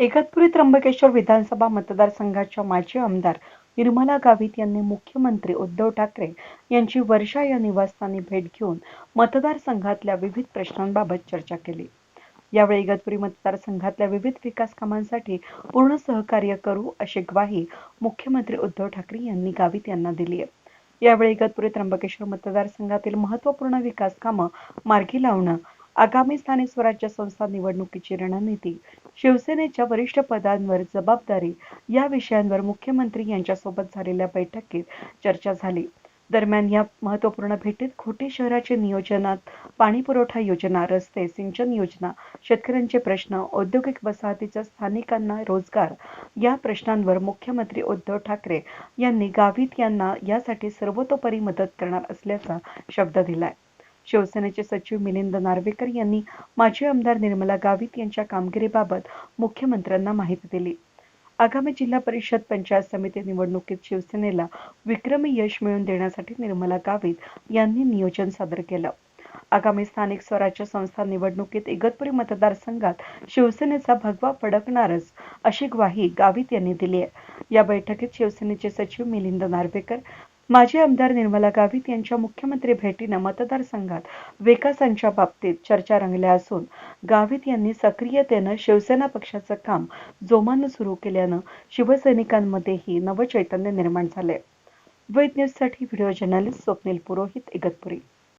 इगतपुरी त्र्यंबकेश्वर विधानसभा मतदारसंघाच्या माजी आमदार निर्मला गावित यांनी मुख्यमंत्री उद्धव ठाकरे यांची वर्षा या निवासस्थानी भेट घेऊन मतदारसंघातल्या विविध प्रश्नांबाबत चर्चा केली. यावेळी इगतपुरी मतदारसंघातल्या विविध विकास कामांसाठी पूर्ण सहकार्य करू अशी ग्वाही मुख्यमंत्री उद्धव ठाकरे यांनी गावित यांना दिली आहे. यावेळी इगतपुरी त्र्यंबकेश्वर मतदारसंघातील महत्त्वपूर्ण विकास कामं मार्गी लावणं आगामी स्थानिक स्वराज्य संस्था निवडणुकीची रणनीती शिवसेनेच्या वरिष्ठ पदांवर जबाबदारी या विषयांवर मुख्यमंत्री यांच्यासोबत झालेल्या बैठकीत चर्चा झाली. दरम्यान या महत्त्वपूर्ण भेटीत खोटी शहराचे नियोजनात पाणी पुरवठा योजना रस्ते सिंचन योजना शेतकऱ्यांचे प्रश्न औद्योगिक वसाहतीच्या स्थानिकांना रोजगार या प्रश्नांवर मुख्यमंत्री उद्धव ठाकरे यांनी गावित यांना यासाठी सर्वतोपरी मदत करणार असल्याचा शब्द दिलाय. शिवसेनेचे सचिव मिलिंद नार्वेकर यांनी माजी आमदार निर्मला गावित यांच्या कामगिरीबाबत मुख्यमंत्र्यांना माहिती दिली. आगामी जिल्हा परिषद पंचायत समिती निवडणुकीत शिवसेनेला विक्रमी यश मिळवून देण्यासाठी निर्मला गावित यांनी नियोजन सादर केलं. आगामी स्थानिक स्वराज्य संस्था निवडणुकीत इगतपुरी मतदारसंघात शिवसेनेचा भगवा फडकणारच अशी ग्वाही गावित यांनी दिली आहे. या बैठकीत शिवसेनेचे सचिव मिलिंद नार्वेकर माजी आमदार निर्मला गावित यांच्या मुख्यमंत्री भेटीनं मतदारसंघात विकासांच्या बाबतीत चर्चा रंगल्या असून गावित यांनी सक्रियतेनं शिवसेना पक्षाचं काम जोमानं सुरू केल्यानं शिवसैनिकांमध्येही नवचैतन्य निर्माण झाले वेद न्यूजसाठी व्हिडिओ जर्नलिस्ट स्वप्नील पुरोहित इगतपुरी.